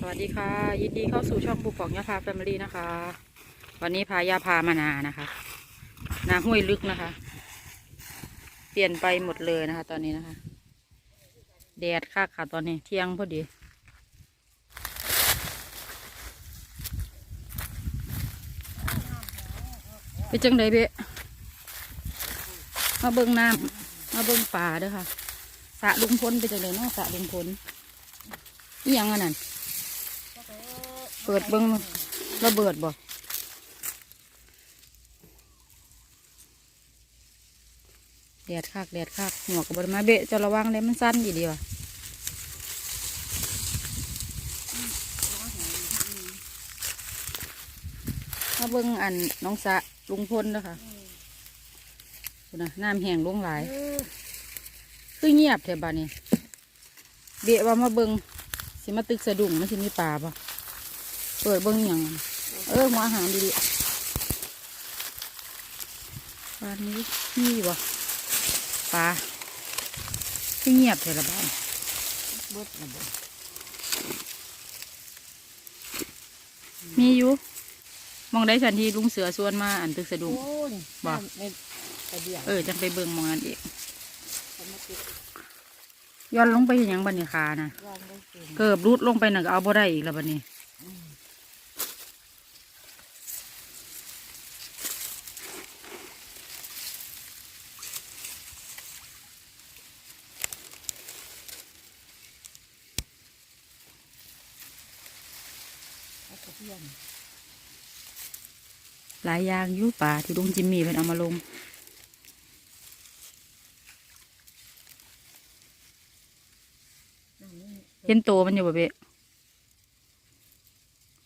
สวัสดีค่ะ ยินดีเข้าสู่ช่องปูปองยาพาแฟมิลี่นะคะ วันนี้พายาพามานานะคะ นาห้วยลึกนะคะ เปลี่ยนไปหมดเลยนะคะ ตอนนี้นะคะแดดค่ะค่ะตอนนี้เที่ยงพอดี ไปจังไดเบะมาเบิ่งน้ำมาเบิ่งป่าเด้อค่ะสะลุงพลไปจังไดเนาะสะลุงพลนี่ยังอันนั้น เปิดเบิ่งระเบิดบ่แดดคักแดดคักหัวกับบไดมาเบะจะระวังเลยมันสั้นดีดีว่ะมาเบิ่งอันน้องสะลุงพลเด้อค่ะนะน้ำแห้งลงหลาย คือเงียบแถวบ้านนี้เบะว่ามาเบิงสิมาตึกสะดุ้งมันสิมีปลาปะ เปิดเบิงอหย่างเออหัวอาหารดีๆบ้านนี้มีบ่ปลาคือเงียบแถวละบ้านเบิดระเบิดมีอยู่มองได้ฉันที่ลุงเสือส่วนมาอันตึกสะดุ้งโอ้ยบ่ในกระเดียงเออจังไปเบิงมองอันเองเขามาติดย้อนลงไปเห็นยังบันนี้คานะวางได้เป็นเกือบรุดลงไปหนักเอาบ่ได้อีกแล้วบันนี้ เอากระเดียง หลายอย่างอยู่ป่าที่ลุงจิมมี่เป็นเอามาลงนั่นนี่เห็นตัวมันอยู่บ่เบะ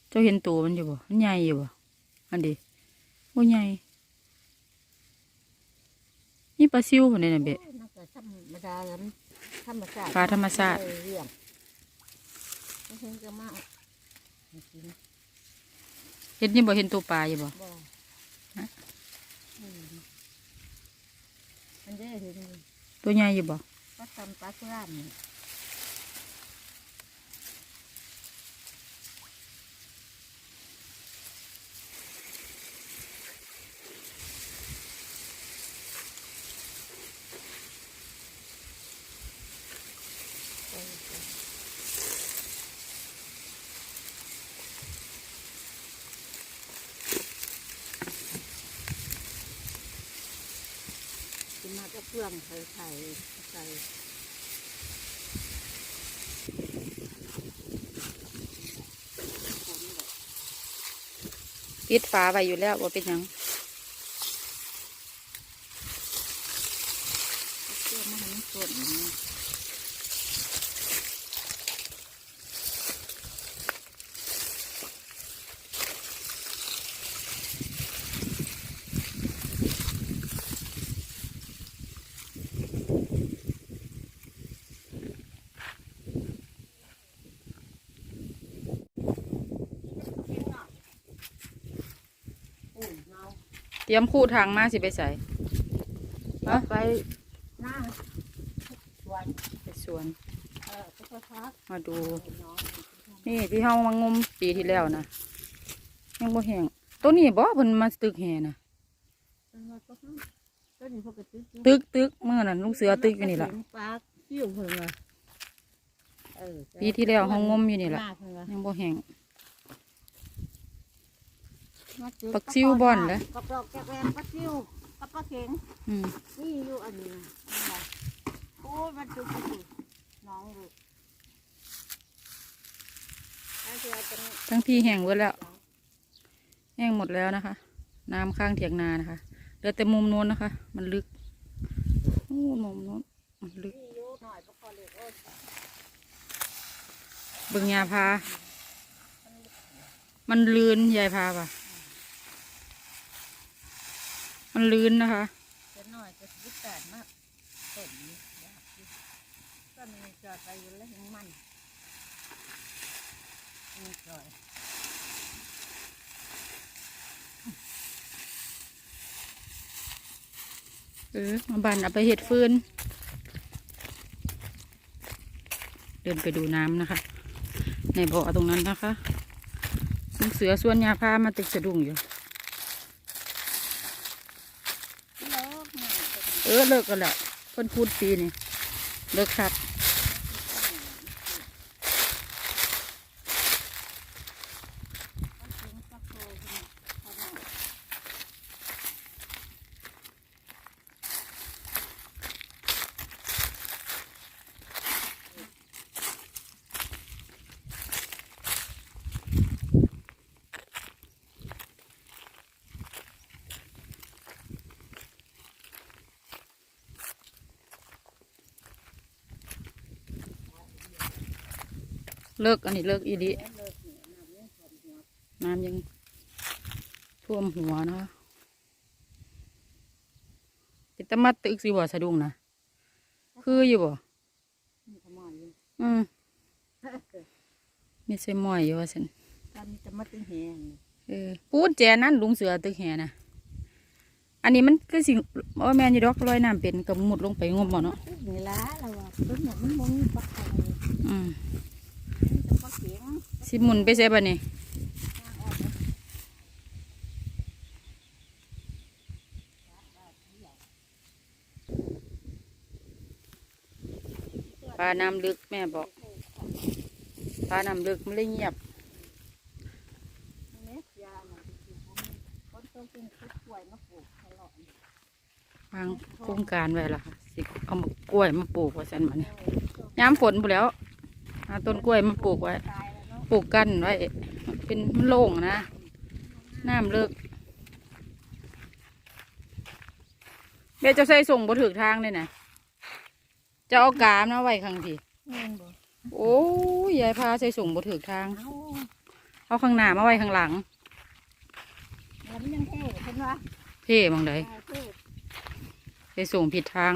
เจ้าเห็นตัวมันอยู่บ่มันใหญ่อยู่บ่อันดีโอ้ใหญ่นี่ปลาซิวคนนี้นะเบะโอ้ยน่าจะธรรมดาแล้วมันธรรมชาติปลาธรรมชาติ เออเรื่องไม่เห็นจะมาให้กินเห็นนี่บ่เห็นตัวปลาอยู่บ่บ่ฮะอืมมันได้เห็นตัวใหญ่อยู่บ่ก็ทำปลาสุรามนี่กิ นมาก็เพื่องใส่ไข่ใส่ปิดฝาไว้อยู่แล้วว่าเป็นยังเครื่องมาให้มันสดนะ เต รียมคู่ทางมาสิไปใส่เอาฮะไปหน้าวันไปสวน เออไปก็พักมาดูน้องนี่ที่เฮามางมปีที่แล้วนะยังบ่แห้งตัวนี้บ่เพิ่นมาตึกแห่นะเป็นว่าก็ก็นี่พวกกระตึกตึกตึกเมื่อนั้นลุงเสือตึกอยู่นี่ล่ะปลาเที่ยวเพิ่งว่าเออปีที่แล้วเฮางมอยู่นี่ล่ะหาเพิ่งว่ายังบ่แห้งมาเจอ ปักซิ่วบ่อนเหรอกับดอกแกะแวนปักซิวกับปลาเข็งอืมนี่อยู่อันนี้นะนั่นแหละโอ้ยมันจุกจุกน้องลูกอันที่ว่าจะมีทั้งที่แห้งหมดแล้ว แห้งหมดแล้วนะคะ น้ำข้างเถียงนานะคะเหลือแต่มุมนู้นนะคะ มันลึกโอ้มุมนู้นมันลึกที่อยู่หน่อยก็พอเลยโอ้ยเบิ่งยาพา มันลื่นยายพาป่ะ มันลื่นนะคะจะหน่อยจะสิบแปดมากต้นนี้ยากอยู่ก็มีจอดไปอยู่แล้วเห็นมันมีจอยเออมาบันเอาไปเห็ดฟืน เดินไปดูน้ำนะคะ ในบ่อตรงนั้นนะคะลุงเสือส่วนยาพามาตึกสะดุ้งอยู่ เลิก เออเลิกกันแหละเพิ่นพูดปีนี่เลิกคัก เขาเสียงตะโกนเขาบอก เลิกอันนี้เลิกอีหลิเลิกเนี่ยน้ำยังท่วมหัวน้ำยังท่วมหัวนะคะเป็นตะมัดตึกสิบ่สะดุ้งนะคืออยู่บ่มีขโมยอยู่อืมมีใส่หมอยอยู่ว่าซั่นตอนนี้จะมาตึงแหงเออปูดแจนั่นลุงเสือตึกแหนะอันนี้มันคือสิว่าแม่นอยู่ดอกลอยน้ำเป็นกับมุดลงไปงมบ่เนาะตึงนี่ละเราว่าต้นหมดมันมองปักไข่อืม จะปักเสียงสิหมุนไปใส่บ่นี่ปลาน้ำลึกแม่บอกปลาน้ำลึกมันเลยเงียบวางโครงการไว้ละค่ะสิเอามากล้วยมาปลูกว่าซั่นบ่เนี่ยยามฝนพู้นแล้ว เอาต้นกล้วยมาปลูกไว้ตายแล้วเนาะปลูกกันไว้ เป็นมันโล่งนะน้ำเลิกเดี๋ยวจะใส่ส่งบ่ถึกทางเลยนะจะเอากามนะไว้ข้างที่เงินบ่โอ้ยยายพาใส่ส่งบ่ถึกทางเอาเอาข้างหน้ามาไว้ข้างหลังแล้วมันยังเท่เห็นว่าเพ่มองใดเท่ใส่ส่งผิดทาง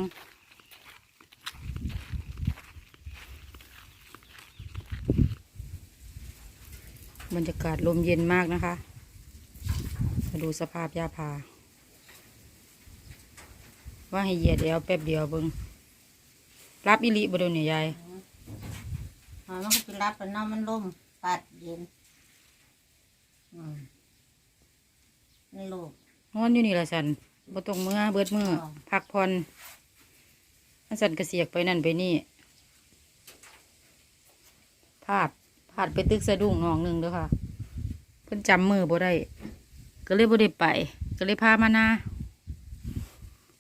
บรรยากาศลมเย็นมากนะคะ มาดูสภาพยาพาว่าให้เหยียดแล้วแป๊บเดียวเบิงรับอิลิบเดยวนี่ยายอ๋อมันก็ไปรับแล้วเนาะมันลมปัดเย็นอืมนี่ลูกนอนอยู่นี่ละสันบ่ตรงเมื่อเบิดมืออ๋อพักผ่อนอันสันกระเสียกไปนั่นไปนี่พลาด พลาดไปตึกสะดุ้งน้องหนึ่งเด้อค่ะเพิ่นจำมือบ่ได้ก็เลยบ่ได้ไป ก็เลยพามานา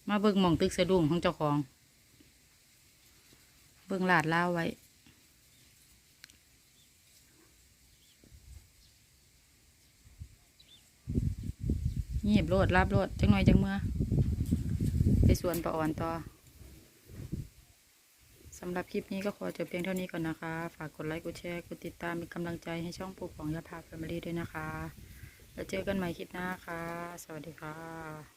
มาเบิ่งหมองตึกสะดุ้งของเจ้าของ เบิ่งลาดล่าไว้เงียบโลดรับโลดจังหน่อยจังเมื่อไปสวนปะอ่อนต่อ สำหรับคลิปนี้ก็ขอจบเพียงเท่านี้ก่อนนะคะ ฝากกดไลค์ กดแชร์ กดติดตามเป็นกำลังใจให้ช่องปลูกของยาพาแฟมิลี่ด้วยนะคะ แล้วเจอกันใหม่คลิปหน้าค่ะ สวัสดีค่ะ